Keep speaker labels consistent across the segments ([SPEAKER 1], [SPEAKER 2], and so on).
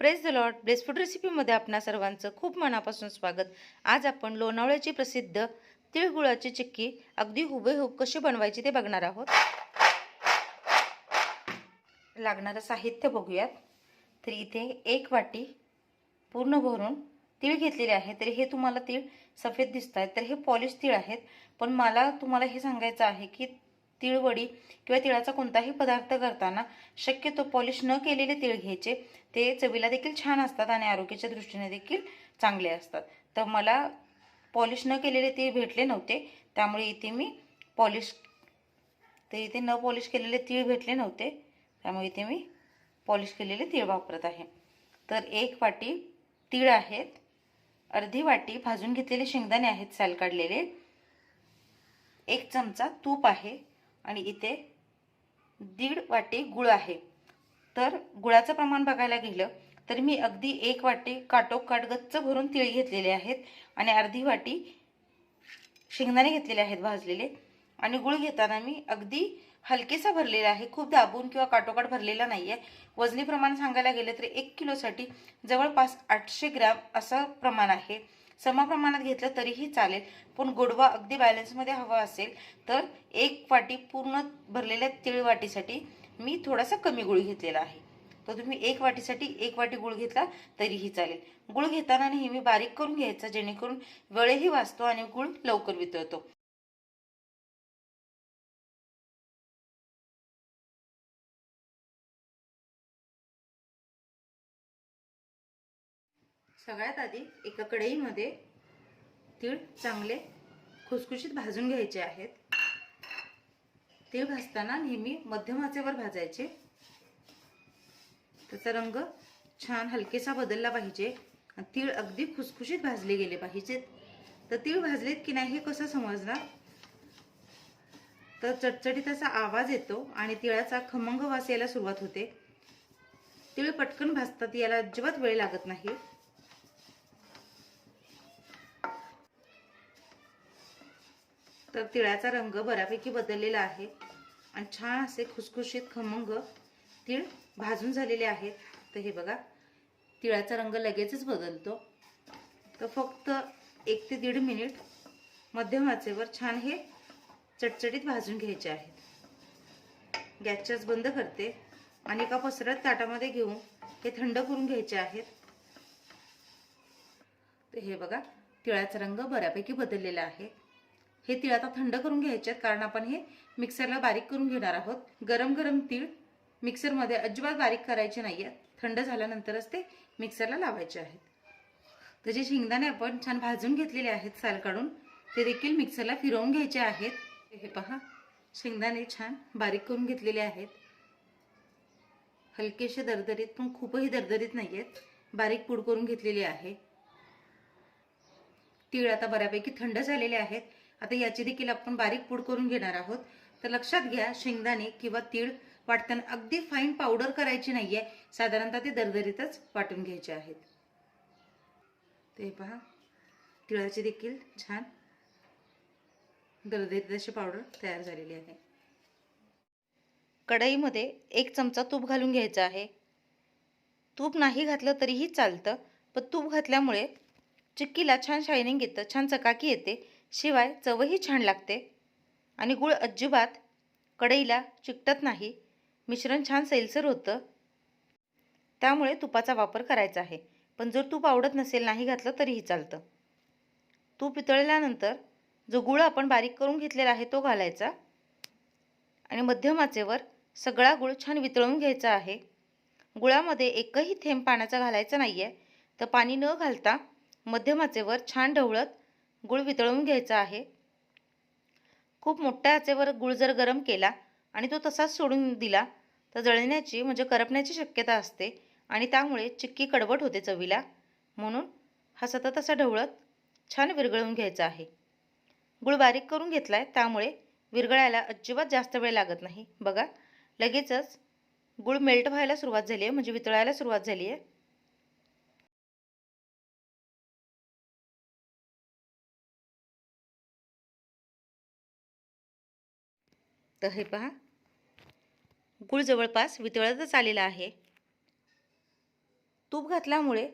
[SPEAKER 1] Press the lot bless food रेसिपीमध्ये आपणा सर्वांचं खूप मनापासून स्वागत. आज आपण लोणावळ्याची प्रसिद्ध तिळगुळाची चिक्की अगदी हुबेहूब कशी बनवायची ते बघणार आहोत. लागणारं साहित्य बघूयात. तर इथे एक वाटी पूर्ण भरून तीळ घेतलेले आहे. तर हे तुम्हाला तीळ सफेद दिसत आहेत तर हे पॉलिश तीळ आहेत. पण मला तुम्हाला हे सांगायचं आहे की तिळवडी किंवा तिळाचा कोणताही पदार्थ करताना शक्यतो पॉलिश न केलेले तिळ घ्यायचे. ते चवीला देखील छान असतात आणि आरोग्याच्या दृष्टीने देखील चांगले असतात. तर मला पॉलिश न केलेले तीळ भेटले नव्हते. त्यामुळे इथे मी पॉलिश तर इथे न पॉलिश केलेले तीळ भेटले नव्हते. त्यामुळे इथे मी पॉलिश केलेले तीळ वापरत आहे. तर एक वाटी तीळ आहेत. अर्धी वाटी भाजून घेतलेले शेंगदाणे आहेत. साल काढलेले. एक चमचा तूप आहे. आणि इथे दीड वाटी गुळ आहे. तर गुळाचं प्रमाण बघायला गेलं तर मी अगदी एक वाटी काटोकाट गच्च भरून तीळ घेतलेले आहेत आणि अर्धी वाटी शेंगदाणे घेतलेले आहेत भाजलेले. आणि गुळ घेताना मी अगदी हलकेसा भरलेला आहे. खूप दाबून किंवा काटोकाट भरलेला नाही आहे वजनी प्रमाण सांगायला गेलं तर एक किलोसाठी जवळपास आठशे ग्रॅम असं प्रमाण आहे. समप्रमाणात घेतलं तरीही चालेल. पण गोडवा अगदी बॅलन्समध्ये हवा असेल तर एक वाटी पूर्ण भरलेल्या तीळ वाटीसाठी मी थोडासा कमी गुळ घेतलेला आहे. तर तुम्ही एक वाटीसाठी एक वाटी गुळ घेतला तरीही चालेल. गुळ घेताना नेहमी बारीक करून घ्यायचा जेणेकरून वेळही वाचतो आणि गुळ लवकर वितळतो. सगळ्यात आधी एका कढईमध्ये तीळ चांगले खुसखुशीत भाजून घ्यायचे आहेत. तीळ भाजताना नेहमी मध्यम आचेवर भाजायचे. त्याचा रंग छान हलकेसा बदलला पाहिजे. तीळ अगदी खुसखुशीत भाजले गेले पाहिजेत. तर तीळ भाजलेत की नाही हे कसं समजणार? तर चटचटीत असा आवाज येतो आणि तिळाचा खमंग वास यायला सुरुवात होते. तीळ पटकन भाजतात याला अजिबात वेळ लागत नाही. तर तिळाचा रंग बऱ्यापैकी बदललेला आहे. आणि छान असे खुसखुशीत खमंग तीळ भाजून झालेले आहेत. तर हे बघा तिळाचा रंग लगेचच बदलतो. तर फक्त एक ते दीड मिनिट मध्यम आचेवर छान हे चटचटीत भाजून घ्यायचे आहेत. गॅसच्याच बंद करते आणि एका पसरत ताटामध्ये घेऊन हे थंड करून घ्यायचे आहेत. तर हे बघा तिळाचा रंग बऱ्यापैकी बदललेला आहे. हे तीळ आता थंड करून घ्यायचे आहेत कारण आपण हे मिक्सरला बारीक करून घेणार आहोत. गरम गरम तीळ मिक्सरमध्ये अजिबात बारीक करायचे नाही आहेत. थंड झाल्यानंतरच ते मिक्सरला लावायचे आहेत. तर जे शेंगदाणे आपण छान भाजून घेतलेले आहेत साल काढून ते देखील मिक्सरला फिरवून घ्यायचे आहेत. हे पहा शेंगदाणे छान बारीक करून घेतलेले आहेत. हलकेसे दरदरीत पण खूपही दरदरीत नाही आहेत. बारीक पूड करून घेतलेली आहे. तीळ आता बऱ्यापैकी थंड झालेले आहेत. आता याची देखील आपण बारीक पूड करून घेणार आहोत. तर लक्षात घ्या शेंगदाणे किंवा तीळ वाटताना अगदी फाईन पावडर करायची नाहीये. साधारणतः ते दरदरीतच वाटून घ्यायचे आहेत. ते पहा. तिळाची देखील छान दरदरीत अशी पावडर तयार झालेली आहे. कढईमध्ये एक चमचा तूप घालून घ्यायचा आहे. तूप नाही घातलं तरीही चालतं पण तूप घातल्यामुळे चिक्कीला छान शायनिंग येतं छान चकाकी येते. शिवाय चवही छान लागते. आणि गुळ अजिबात कढईला चिकटत नाही. मिश्रण छान सैलसर होतं. त्यामुळे तुपाचा वापर करायचा आहे. पण जर तूप आवडत नसेल नाही घातलं तरीही चालतं. तूप पितळल्यानंतर जो गुळ आपण बारीक करून घेतलेला आहे तो घालायचा. आणि मध्यम आचेवर सगळा गुळ छान वितळून घ्यायचा आहे. गुळामध्ये एकही थेंब पाण्याचा घालायचा नाही आहे तर पाणी न घालता मध्यम आचेवर छान ढवळत गुळ वितळवून घ्यायचा आहे. खूप मोठ्या आचेवर गुळ जर गरम केला आणि तो तसाच सोडून दिला तर जळण्याची म्हणजे करपण्याची शक्यता असते आणि त्यामुळे चिक्की कडवट होते चवीला. म्हणून हा सतत असा ढवळत छान विरघळून घ्यायचा आहे. गुळ बारीक करून घेतला आहे त्यामुळे विरघळायला अजिबात जास्त वेळ लागत नाही. बघा लगेचच गुळ मेल्ट व्हायला सुरुवात झाली आहे म्हणजे वितळायला सुरुवात झाली आहे तर हे पहा. गुळ जवळपास वितळतच आलेला आहे. तूप घातल्यामुळे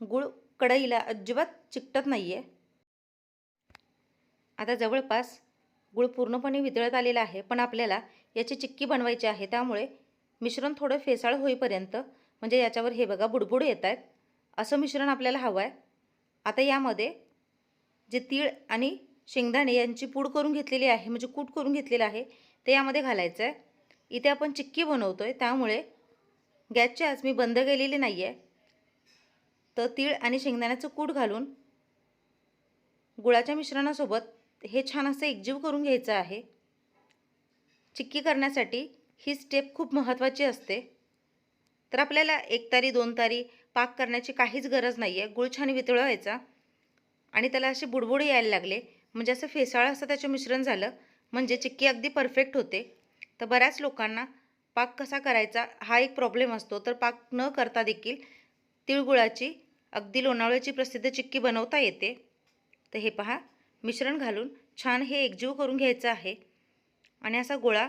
[SPEAKER 1] गुळ कढईला अजिबात चिकटत नाही आहे आता जवळपास गुळ पूर्णपणे वितळत आलेला आहे पण आपल्याला याची चिक्की बनवायची आहे त्यामुळे मिश्रण थोडं फेसाळ होईपर्यंत म्हणजे याच्यावर हे बघा बुडबुड येत आहेत असं मिश्रण आपल्याला हवं आहे आता यामध्ये जे तीळ आणि शेंगदाणे यांची पूड करून घेतलेली आहे म्हणजे कूट करून घेतलेलं आहे ते यामध्ये घालायचं आहे. इथे आपण चिक्की बनवतो आहे त्यामुळे गॅसची आज मी बंद केलेली नाही आहे तर तीळ आणि शेंगदाण्याचं कूट घालून गुळाच्या मिश्रणासोबत हे छान असं एकजीव करून घ्यायचं आहे. चिक्की करण्यासाठी ही स्टेप खूप महत्त्वाची असते. तर आपल्याला एक तारी दोन तारी पाक करण्याची काहीच गरज नाही आहे गुळ छान वितळवायचा. आणि त्याला असे बुडबुड यायला लागले. म्हणजे असं फेसाळं असं त्याचं मिश्रण झालं. म्हणजे चिक्की अगदी परफेक्ट होते. तर बऱ्याच लोकांना पाक कसा करायचा हा एक प्रॉब्लेम असतो. तर पाक न करता देखील तिळगुळाची अगदी लोणावळ्याची प्रसिद्ध चिक्की बनवता येते. तर हे पहा मिश्रण घालून छान हे एकजीव करून घ्यायचं आहे. आणि असा गोळा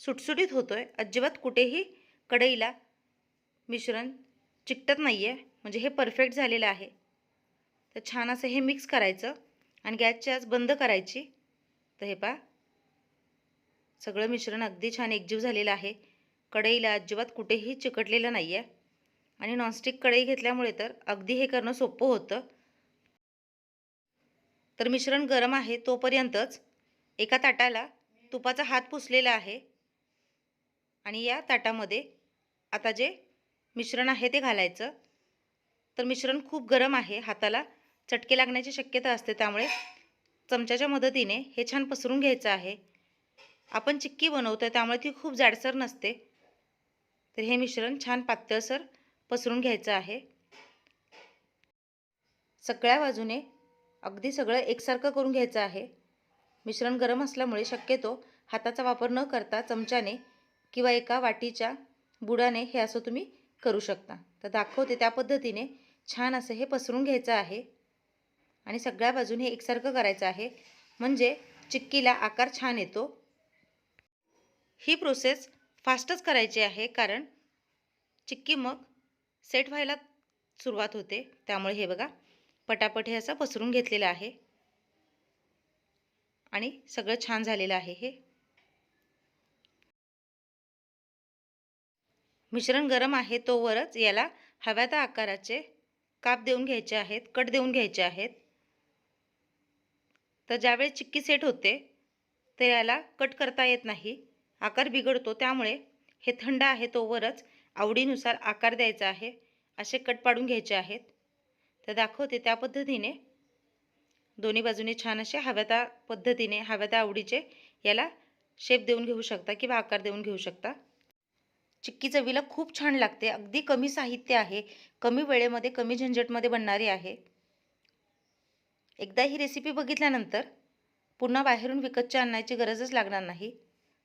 [SPEAKER 1] सुटसुटीत होतो आहे अजिबात कुठेही कढईला मिश्रण चिकटत नाही आहे म्हणजे हे परफेक्ट झालेलं आहे. तर छान असं हे मिक्स करायचं आणि गॅसची आज बंद करायची. तर हे पहा सगळं मिश्रण अगदी छान एकजीव झालेलं आहे. कढईला अजिबात कुठेही चिकटलेलं नाही आहे आणि नॉनस्टिक कढई घेतल्यामुळे तर अगदी हे करणं सोपं होतं. तर मिश्रण गरम आहे तोपर्यंतच एका ताटाला तुपाचा हात पुसलेला आहे. आणि या ताटामध्ये आता जे मिश्रण आहे ते घालायचं. तर मिश्रण खूप गरम आहे. हाताला चटके लागण्याची शक्यता असते. त्यामुळे चमच्याच्या मदतीने हे छान पसरून घ्यायचं आहे. आपण चिक्की बनवतो आहे त्यामुळे ती खूप जाडसर नसते. तर हे मिश्रण छान पातळसर पसरून घ्यायचं आहे. सगळ्या बाजूने अगदी सगळं एकसारखं करून घ्यायचं आहे. मिश्रण गरम असल्यामुळे शक्यतो हाताचा वापर न करता चमच्याने किंवा एका वाटीच्या बुडाने हे असं तुम्ही करू शकता. तर दाखवते त्या पद्धतीने छान असं हे पसरून घ्यायचं आहे. आणि सगळ्या बाजूने एकसारखं करायचं आहे. म्हणजे चिक्कीला आकार छान येतो. ही प्रोसेस फास्टच करायची आहे कारण चिक्की मग सेट व्हायला सुरुवात होते. त्यामुळे हे बघा पटापट हे असं पसरून घेतलेलं आहे. आणि सगळं छान झालेलं आहे हे. मिश्रण गरम आहे तोवरच याला हव्या त्या आकाराचे काप देऊन घ्यायचे आहेत कट देऊन घ्यायचे आहेत. तर ज्यावेळेस चिक्की सेट होते तर याला कट करता येत नाही. आकार बिघडतो त्यामुळे हे थंड आहे तोवरच आवडीनुसार आकार द्यायचा आहे असे कट पाडून घ्यायचे आहेत. तर दाखवते त्या पद्धतीने दोन्ही बाजूने छान असे हव्या त्या पद्धतीने हव्या त्या आवडीचे याला शेप देऊन घेऊ शकता किंवा आकार देऊन घेऊ शकता. चिक्की चवीला खूप छान लागते अगदी कमी साहित्य आहे कमी वेळेमध्ये कमी झंझटमध्ये बनणारी आहे. एकदा ही रेसिपी बघितल्यानंतर पुन्हा बाहेरून विकतच्या आणण्याची गरजच लागणार नाही.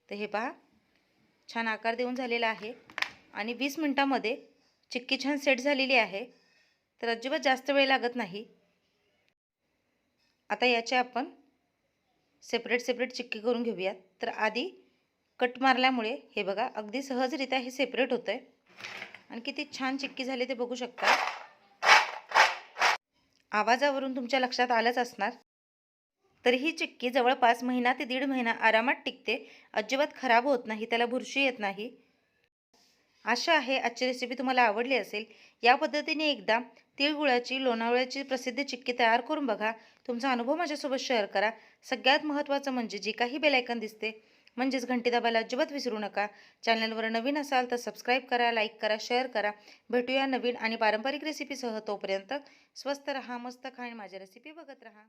[SPEAKER 1] तर हे पहा. छान आकार देऊन झालेला आहे. आणि वीस मिनटामध्ये चिक्की छान सेट झालेली आहे. तर अजिबात जास्त वेळ लागत नाही. आता याचे आपण सेपरेट सेपरेट चिक्की करून घेऊयात. तर आधी कट मारल्यामुळे हे बघा अगदी सहजरित्या हे सेपरेट होतं आहे आणि किती छान चिक्की झाली ते बघू शकता. आवाजावरून तुमच्या लक्षात आलंच असणार. तर ही चिक्की जवळपास महिना ते दीड महिना आरामात टिकते. अजिबात खराब होत नाही त्याला बुरशी येत नाही. आशा आहे आजची रेसिपी तुम्हाला आवडली असेल या पद्धतीने एकदा तिळगुळाची लोणावळ्याची प्रसिद्ध चिक्की तयार करून बघा. तुमचा अनुभव माझ्यासोबत शेअर करा. सगळ्यात महत्त्वाचं म्हणजे जे काही बेलायकन दिसते म्हणजेच घंटी दाबायला अजिबात विसरू नका. चॅनलवर नवीन असाल तर सबस्क्राईब करा लाईक करा शेअर करा. भेटूया नवीन आणि पारंपरिक रेसिपीसह तोपर्यंत स्वस्त रहा मस्त खा आणि माझ्या रेसिपी बघत राहा.